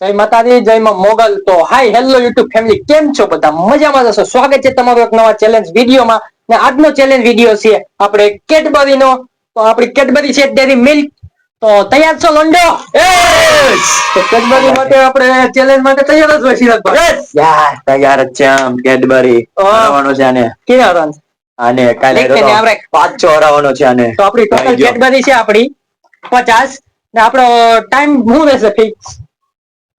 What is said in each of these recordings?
જય માતાજી જય માં મોગલ. તો હાય હેલો યુટ્યુબ ફેમિલી કેમ છો બધા? મજામાં જશો સ્વાગત છે તમારું એક નવા ચેલેન્જ વિડીયોમાં. ને આજનો ચેલેન્જ વીડિયો છે આપણે કેડબરીનો તો આપણી કેડબરી છે ડેરી મિલ્ક. તો તૈયાર છો લોન્ડો તો કેડબરી માટે આપણે ચેલેન્જ માટે તૈયાર જ હોય સિરાજભાઈ યાર. તૈયાર જ છે આમ કેડબરી. હરાવવાનો છે આને. કેને રન આને કાલે આપણે પાંચ છ હરાવવાનો છે આને. તો આપણી ટોટલ કેડબરી છે આપણી પચાસ. ને આપણો ટાઈમ શું રહેશે ફિક્સ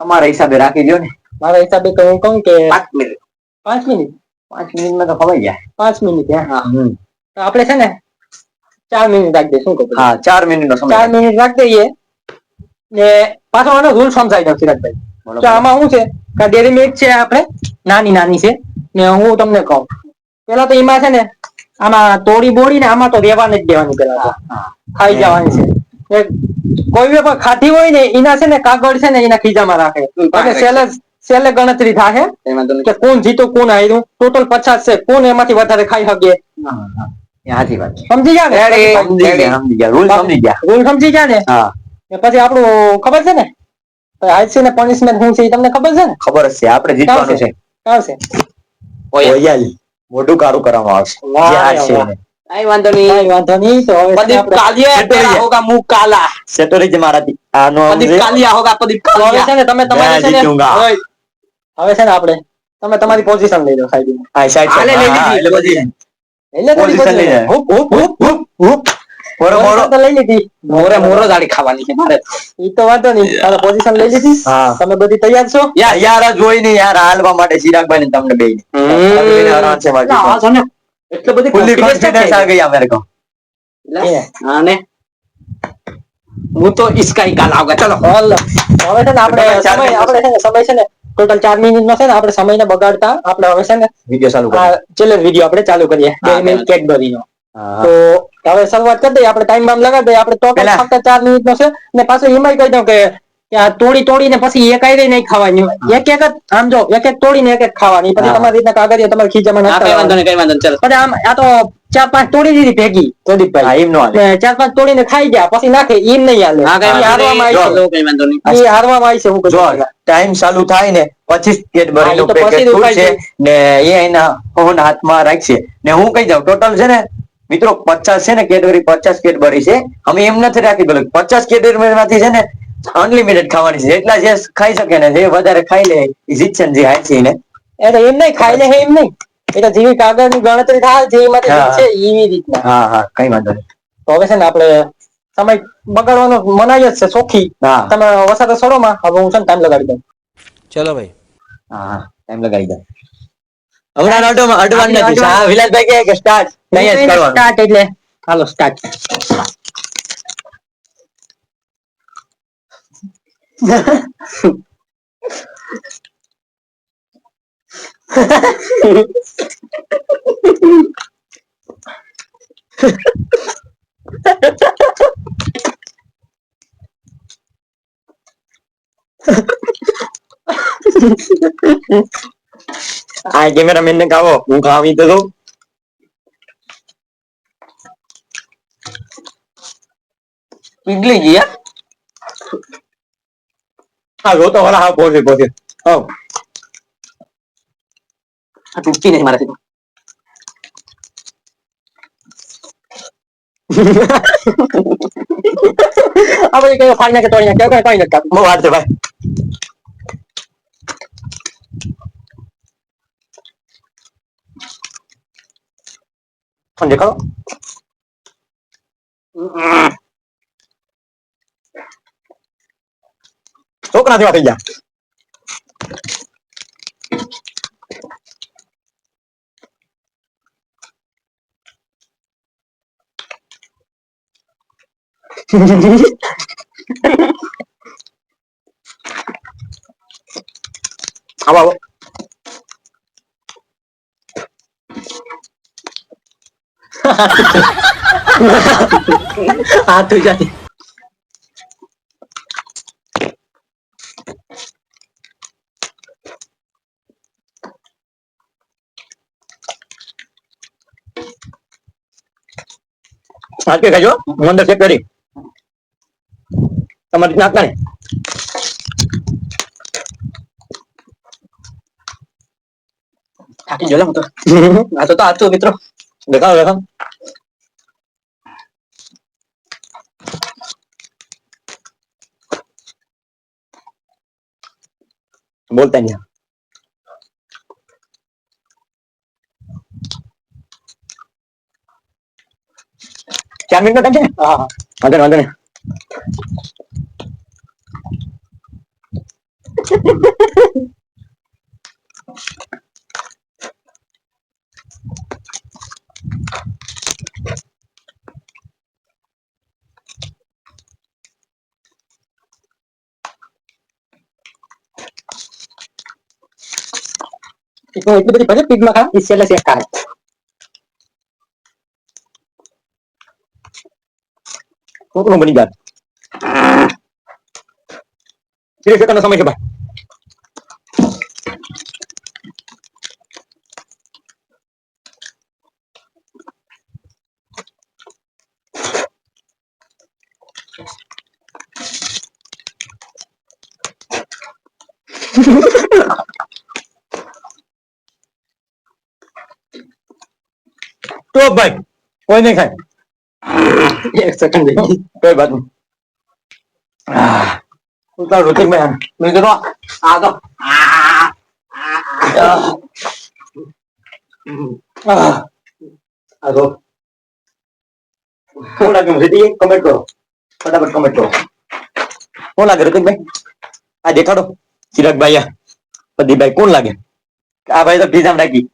તમારા હિસાબે રાખી દો ને. મારા હિસાબે તો હું કહું કે પાંચ મિનિટ. પાંચ મિનિટ? પાંચ મિનિટમાં તો ખવાઈ જાય. પાંચ મિનિટ હે? તો આપણે છે ને ચાર મિનિટ રાખી દે શું કહું હા ચાર મિનિટ નો સમય ચાર મિનિટ રાખી દઈએ ને પાછો આનો રૂલ સમજાવી દઉં સિરાજભાઈ. તો આમાં શું છે? કે ડેરી મિલ્ક છે આપણે નાની નાની છે ને હું તમને કહું. પેલા તો એમાં છે ને આમાં તોડી બોડી ને આમાં તો રહેવાની જ દેવાની પેલા તો. ખાઈ જવાની છે. કોઈ બી પણ ખાટી હોય ને એના છે ને કાગળ છે ને એના ખીજામાં રાખે. અને સેલે સેલે ગણતરી થાય કે કોણ જીતો કોણ હાર્યું. ટોટલ પચાસ છે. કોણ એમાંથી વધારે ખાઈ શકે? સાચી વાત સમજી ગયા ને? સમજી ગયા. રૂલ સમજી ગયા. રૂલ સમજી ગયા ને? હા. પછી આપણું ખબર છે ને? આઈસી ને પનિશમેન્ટ શું છે એ તમને ખબર છે ને? ખબર છે. આપણે જીતવાનું છે. આવશે ઓયાલી મોઢું કાળું કરવામાં આવશે. જે હારશે. કઈ વાંધો નહીં. કઈ વાંધો નહીં તો હવે પ્રદીપ કાલિયા તેરા હોગા મુ સેટોરી જે મારાથી. આનો પ્રદીપ કાલિયા હોગા પ્રદીપ કાલિયા હવે છે ને તમે તમારી છે ને હવે છે ને આપણે તમે તમારી પોઝિશન લઈ લો સાઈડ હા સાઈડ આલે લઈ લીધી એટલે બધી એટલે પોઝિશન લઈ લે. હુપ હુપ હુપ. હુપ મોરો મોરો. તો લઈ લીધી. મોરે મોરો દાડી ખાવાની છે મારે. ઈ તો વાંધો નહીં. તારે પોઝિશન લઈ લીધી. તમે બધી તૈયાર છો? યાર યાર જોઈ નહીં યાર હાલવા માટે ચિરાગભાઈ ને તમને બે હરાન છે મારી હું તો ઈસકા છે ને આપણે સમય છે ને સમય છે ને ટોટલ ચાર મિનિટ નો છે ને આપણે સમય ને બગાડતા. આપડે હવે છે ને વીડિયો ચાલુ કરીએ. વીડિયો આપણે ચાલુ કરીએ. બે મિનિટ તો હવે શરૂઆત કરી દઈએ. આપણે ટાઈમ બામ લગાડી દઈએ. આપણે ચાર મિનિટ નો છે. ને પાછો એમાં કહી દઉં કે કે આ તોડી તોડીને પછી એક આઈ નહીં ખાવાની એક એક જ આમ જો એક એક તોડીને એક એક ખાવાની. પછી તમારી રીતના કાગળિયા તમારે ખીચામાં નાખતા વાંધો નહીં કઈ વાંધો ચલો. પછી આમ આ તો ચાર પાંચ તોડી દીધી ભેગી. પ્રદીપભાઈ. એમ નો ને ચાર પાંચ તોડીને ખાઈ ગયા પછી નાખે એમ નહીં હાલે. હારવામાં નહીં આવી છે. ઈ હારવામાં આવી છે હું જો ટાઈમ ચાલુ થાય ને પચીસ પેટ પેકેટ છે. ને એ એના ફોન હાથમાં રાખશે. ને હું કહી જાઉં ટોટલ છે ને મિત્રો પચાસ છે ને કેટેગરી પચાસ કેડબરી છે. અમે એમ નથી રાખી પેલું પચાસ કેટેગરી માંથી છે ને અનલિમિટેડ ખાવાની છે. એટલા જે ખાઈ શકે ને જે વધારે ખાઈ લે એ જીતશે ને જે હારશે એને એટલે એમ નહીં ખાઈ લે એમ નહીં. એટલે જેવી કાગળની ગણતરી થાય જેમાંથી હા. છે એવી રીતના. હા હા કઈ વાંધો નહીં. તો હવે છે ને આપણે સમય બગાડવાનો મનાય જ છે ચોખ્ખી હા. તમે વસાતે છોડોમાં હવે હું છે ને ટાઈમ લગાડી દઉં. ચલો ભાઈ. હા ટાઈમ લગાડી દઉં. હમણાં અડવા અડવાનું નથી હા વિલાસભાઈ કહે કે સ્ટાર્ટ નહીં જ કરવાનું. સ્ટાર્ટ એટલે. હાલો સ્ટાર્ટ આ કેમેરામેન ને કાવો હું ખાવી તો દઉં પીગળી ગઈ હે? હા જો તો વાળા હા પહોંચે પહોંચે હા આ તૂટતી નહીં મારાથી. આપણે કઈ ફાડી નાખે તોડી નાખે કઈ નથી કાપવું. બહુ વાર છે ભાઈ ફોન દેખાડો છોકરા જેવા થઈ ગયા આવો આવો હાથ ધોઈ જાય હાથે ખાજો મંદર ચેક કરી. તમારી નાક ને થાકી જોલા હું તો. આ તો આતું મિત્રો. દેખાવ દેખાવ બોલતા નહીં. ચાર મિનિટ નો ટાઈમ છે ને હા હા. વાંધો નહીં, વાંધો નહીં. એટલું એટલી બધી ભલે પીઠમાં ખા ઈ છેલ્લે શેક ખાય કોકનું બની જાય ત્રીસ સેકન્ડ સમય છે ભાઈ તો ભાઈ કોઈ નહીં ખાય એક સેકન્ડ કોઈ બાત નહીં ઉતાર ઋતિકભાઈ મિત્રો આ તો આ. આહ. આ જો. શું લાગે ઋતિક કમેન્ટ કરો ફટાફટ કમેન્ટ કરો કોણ લાગે ઋતિકભાઈ આ દેખાડો. ચિરાગભાઈ, આ પ્રદીપભાઈ કોણ લાગે? આ ભાઈ તો પીઝા નાખી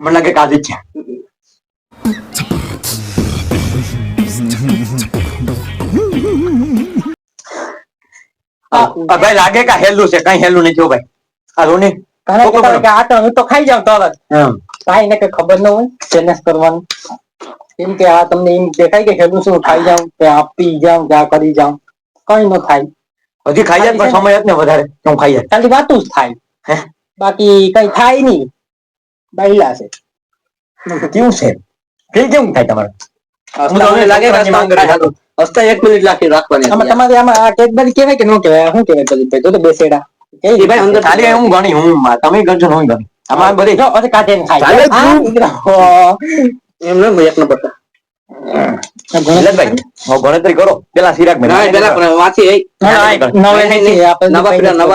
મને લાગે કે આ જ છે. ભાઈ લાગે કે હેલું છે? કઈ હેલું જો ભાઈ. આ રોની આ તો હું તો ખાઈ જાઉં તરત ને કઈ ખબર ન હોય ચેલેન્જ કરવાનું. એમ કે આ તમને એમ દેખાય કે હેલું શું ખાઈ જાઉં કે આ પી જાઉં કે આ કરી જાઉં. કઈ ન થાય. હજી ખાઈ જાય પણ સમય જ ને વધારે તો હું ખાઈ જાય? ખાલી વાતું જ થાય. હે? બાકી કઈ થાય નહીં. બાયલા છે. કેવું છે? કેવું થાય તમારે? હસતા એક મિનિટ લાખી રાખવાની તમારે આમાં આ કેડબરી કહેવાય કે ન કહેવાય શું કહેવાય પ્રદીપભાઈ તો તો બેસેડા. એ ભાઈ અંદર ખાલી હું ગણી હું તમે ને હું ગણી. આમાં બધી જો અરે કાઢે ખાય ચાલે જ આ તું. દીકરા, હો. એમ ને એક નંબર ગણતરી કરો? પેલા સિરાગ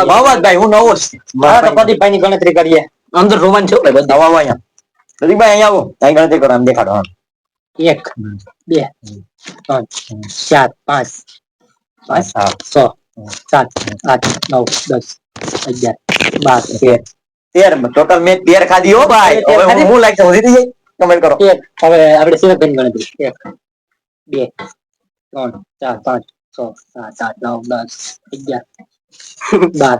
નવા ભાઈ હું નવો હા, ગણતરી કરીએ. અંદર રોમાન છે ભાઈ બધા. નવા અહીંયા પ્રદીપભાઈ અહીંયા આવો. અહીં ગણતરી કરો આમ દેખાડો. એક બે ત્રણ ચાર પાંચ પાંચ. છ સાત આઠ નવ દસ અગિયાર બાર તેર તેર ટોટલ મેં તેર ખાધી હો ભાઈ હવે? હું હું જીતી જઈ કમેન્ટ કરો એક હવે આપણે સિરપની ગણતરી એક બે ત્રણ ચાર પાંચ છ સાત આઠ નવ દસ અગિયાર બાર.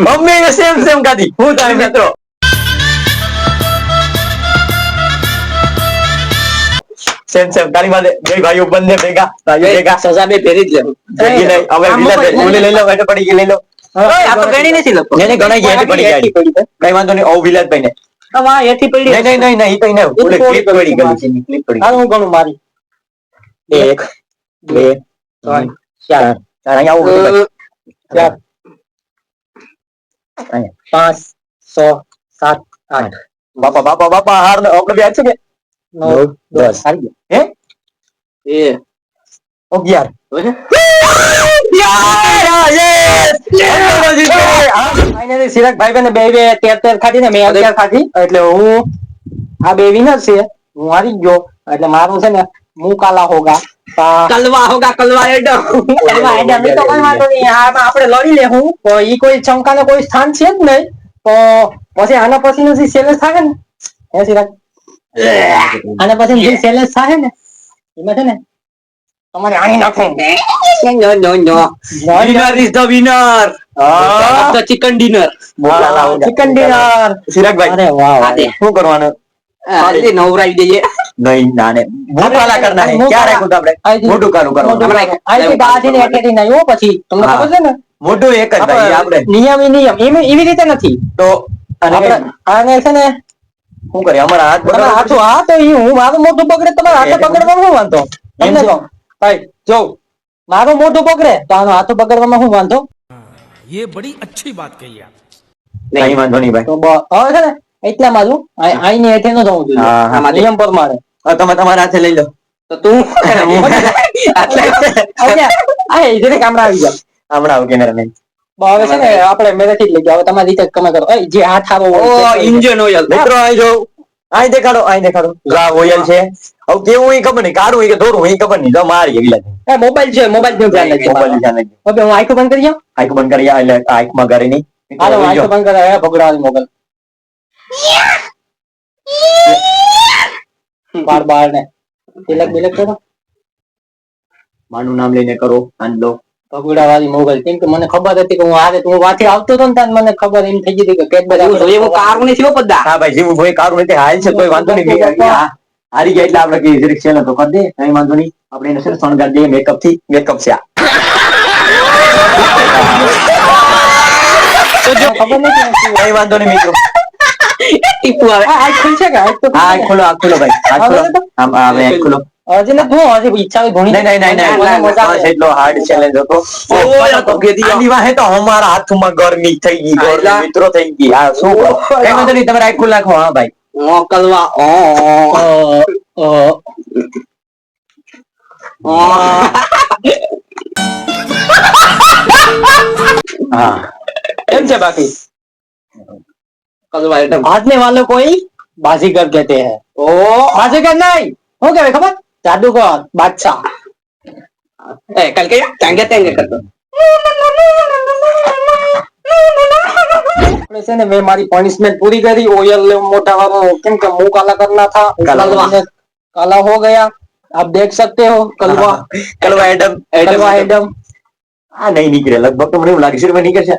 મમ્મી સેમ સેમ ખાધી હું તારી મિત્રો સેમ સેમ તારી માથે બે ભાઈઓ બંને ભેગા ભાઈઓ ભેગા. સજા બે ફેરી જ લે. ભેગી નહીં હવે આમ ઓલી લઈ લો એટલે પડી ગઈ લઈ લો આ તો ગણી નથી લખો. નહીં નહીં ગણાઈ ગઈ એથી પડી એથી ગઈ પડી. ગઈ. કઈ વાંધો નહીં ઓ વિલાસભાઈ ને હવે એથી પડી નહીં નહીં નહીં નહીં નહીં તો ક્લિપ પડી પડી ગઈ ક્લિપ પડી હાલ હું ગણું મારી. એક બે ત્રણ ચાર ચાર અહીંયા આવું ચાર પાંચ છ સાત આઠ. બાપા બાપા બાપા હાર ને આપણે બે છે કે? નવ દસ. હે? એ. અગિયાર. હોય? Finally ચિરાગ બે બે તેર તેર ખાધી ને મેં અગિયાર ખાધી. એટલે હું આ બે વિનર છે. હું હારી ગયો. એટલે મારું છે ને હું કાલા હોગા. કલવા હોગા કલવા એડમ આઈડિયા તો કઈ વાંધો નહીં. આમાં આપણે લડી લેવું તો ઈ કોઈ ચમકાનો કોઈ સ્થાન છે જ નહીં. તો પછી આના પછીનું જે challenge થાય ને હે ચિરાગ આના પછી જે challenge થાય ને એમાં છે ને તમારે આણી નાખો. No no no. Winner is the winner the chicken dinner chicken dinner ચિરાગભાઈ અરે વાહ શું કરવાનું? આજે નવરાવી દઈએ નહીં ના ને ભૂતવાલા કરના હે ક્યાં રાખ્યું તું આપણે? મોટું કાનું કરવાનું. કાનું. આઈથી ને એકેથી નહીં હો પછી તમને. ખબર છે ને? મોટું એક જ ભાઈ આપણે. નિયમ નિયમ. એમ- એવી રીતે નથી. તો અને આને છે ને શું કરીએ અમારા હાથ તમારા બગાડવા હાથું હા તો ઈ હું મારું મોઢું પકડે તમારા હાથે એટલે- પકડવામાં શું વાંધો તમને છે. કહું ભાઈ જો મારું મોઢું પકડે તો આનું હાથું પકડવામાં શું વાંધો ये बड़ी अच्छी बात कही आप કઈ વાંધો નહીં ભાઈ તો બ- હવે છે ને એટલામાં છું આ- આઈની હેઠે ન જવું જોઈએ હા, હા. આમાં નિયમ પ્રમાણે હવે તમે તમારા હાથે લઈ લો તો તું હવે આ એ જરીક હમણાં આવી જાવ હમણાં આવું કેમેરા બ- હવે છે ને આપણે મેરેથી જ લઈ ગયા. હવે તમારી રીતે તમે કરો. એ જે હાથ આવો ઓ ઇન્જન ઓઇલ મિત્રો અહીં જો અહીં દેખાડો અહીં દેખાડો. આ ઓઇલ છે. હવે કેવું હોય ખબર નહીં. કાઢું હોય કે દોરું એ ખબર નહીં. તો મારી એવી લાગે. એ મોબાઈલ છે મોબાઈલનું ધ્યાન રાખજો. મોબાઈલ ધ્યાન રાખજો. હવે હું આંખો બંધ કરી જાઉં આંખ બંધ કરી એટલે આંખમાં કરી નહીં. હાલો આંખો. બંધ કરે ભગડાવી મોબાઈલ બાર બાર ને તિલક બિલક કરો. માનું નામ લઈને કરો. આંદલો. ભગુડા વાળી મોબાઈલ કેમ કે મને ખબર હતી કે હું હારે હું વાથી આવતો હતો ને ત્યાં મને ખબર એમ થઈ ગઈ કે પેટ એવું કારું નથી બધા હા ભાઈ જેવું ભાઈ કારું નથી. હાલ છે કોઈ વાંધો નહીં. હારી ગયા એટલે આપણે કઈ જરીક છે તો કરી દે. કઈ વાંધો નહીં. આપણે એને છે શણગાર દઈએ મેકઅપથી. મેકઅપ છે ખબર નથી કઈ વાંધો નહીં મિત્રો. ટીપુ આવે. આ ખુલશે કે? આ ખોલો આંખ ખોલો ભાઈ. આ ખોલો આમ આ ખોલો હજી હું હજી ઈચ્છા ઘણી નહીં નહીં નહીં નહીં મને મજા બસ આવે. એટલો હાર્ડ ચેલેન્જ હતો. ઓય, તો ગેદી આની વાહે તો અમારા હાથમાં ગરમી થઈ ગઈ આયલા. મિત્રો થઈ ગઈ. હા શું કઈ વાંધો નહીં તમારે આંખ નાખો. હા ભાઈ મોકલવા ઓ ઓ. હા. કેમ છે બાકી? કલવા એટલે વાલો કોઈ બાજીગર કહેते હે. ઓ. બાજીગર નહીં. શું કહેવાય ખબર? જાદુગર બાદશાહ. એ કાલકે ટાંગે ટાંગે કરતો. છે ને મેં મારી પનિશમેન્ટ પૂરી કરી. ઓયલ મોટા વાળો કેમ કે મુ કાલા કરના થા. કાલા હો ગયા. आप देख सकते हो कलवा कलवा એડમ कलवा एडम આ નહીં નીકળે. લગભગ તો મને એવું લાગે છે નીકળે છે?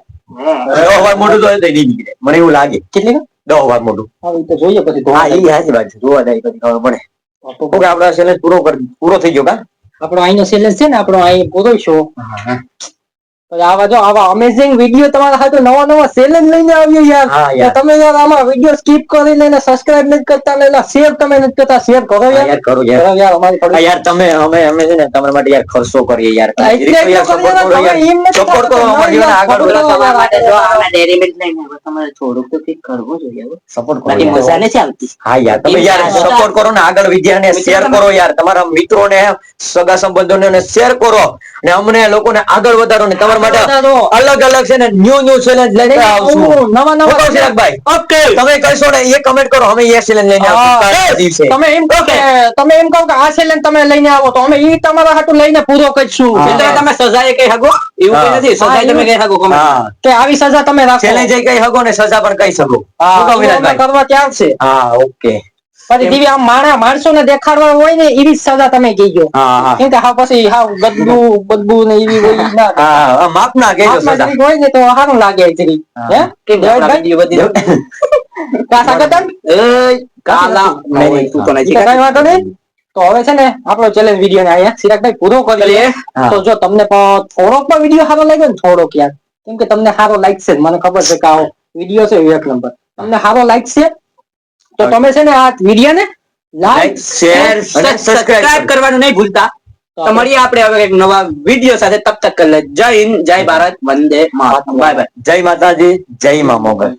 દહ વાર મોટું તો નહીં નીકળે. મને એવું લાગે. કેટલી દો વાર મોટું હા તો જોઈએ પછી હા એ હાજી બાજુ જોવા જાય પછી ખબર પડે. તો ઓકે પૂરો કર પૂરો થઈ ગયો કા? આપણો અહીંનો સેલેન્સ છે ને આપણો અહીં પૂરો પછી આવા જો આવા અમેઝિંગ વીડિયો તમારા હાથે નવા નવા ચેલેન્જ લઈને આવ્યો યાર. તમે યાર આમાં વીડિયો સ્કીપ કરીને એને સબસ્ક્રાઇબ નથી કરતા ને શેર તમે નથી કરતા શેર કરો યાર. કરો યાર. યાર અમારી યાર તમે અમે અમે છે ને તમારા માટે યાર ખર્ચો કરીએ યાર. support કરો અમારી જોડે આગળ વધો. તમારા માટે. જો. આમાં ડેરી મિલ્ક નહીં હવે તમારે થોડુંક તો કંઈક કરવો જોઈએ સપોર્ટ કરો બાકી મજા નથી આવતી. હા યાર તમે યાર સપોર્ટ કરો ને આગળ વિદ્યાને શેર કરો યાર. તમારા મિત્રોને સગા સંબંધોને શેર કરો. ને અમને લોકોને આગળ વધારો ને તમારા માટે અલગ અલગ છે ને ન્યુ ન્યુ ચેલેન્જ લઈને આવશું. નવા કહું નવા ચિરાગભાઈ ઓકે. તમે કહેશો ને એ કમેન્ટ કરો અમે એ ચેલેન્જ લઈને આવશું. તમે એમ કહો કે તમે એમ કહો કે આ ચેલેન્જ તમે લઈને આવો તો અમે ઈ તમારા હાટુ લઈને પૂરો કરીશું. એટલે તમે તમે સજાએ કઈ હગો? એવું કઈ નથી. સજા તમે. કઈ હગો કમેન્ટ કે આવી સજા તમે રાખો. ચેલેન્જ કહી શકો ને સજા પણ કહી શકો હા, કહું કરવા ત્યાં છે. હા ઓકે. પછી જેવી આમ માણા માણસો ને દેખાડવા હોય ને એવી સજા તમે કહીજો હા હા. કેમ કે હા પછી હા બદબુ બદબુ ને એવી હોય ના માપ ના કહેજો સજા. હોય ને તો સારું લાગે હા. કેમ બધી? એય, કાલા નહીં, તું કઈ વાંધો નહીં. તો હવે છે ને આપણો ચેલેન્જ વીડિયો ને અહીંયા સિરાકભાઈ પૂરો કરી લઈએ તો જો તમને પણ થોડોક પણ વીડિયો સારો લાગ્યો ને થોડોક યાર. કેમ કે તમને સારો લાગશે છે મને ખબર છે કે આવો વીડિયો છે એક નંબર તમને સારો લાગશે તો તમે છે ને આ વીડિયો ને લાઈક શેર અને સબસ્ક્રાઇબ સબસ્ક્રાઇબ કરવાનું નહીં ભૂલતા. તો મળીએ આપણે હવે એક નવા વીડિયો સાથે. તબ તક કર લે. જય હિન્દ જય ભારત વંદે માતરમ. બાય બાય જય માતાજી જય મા મોગલ.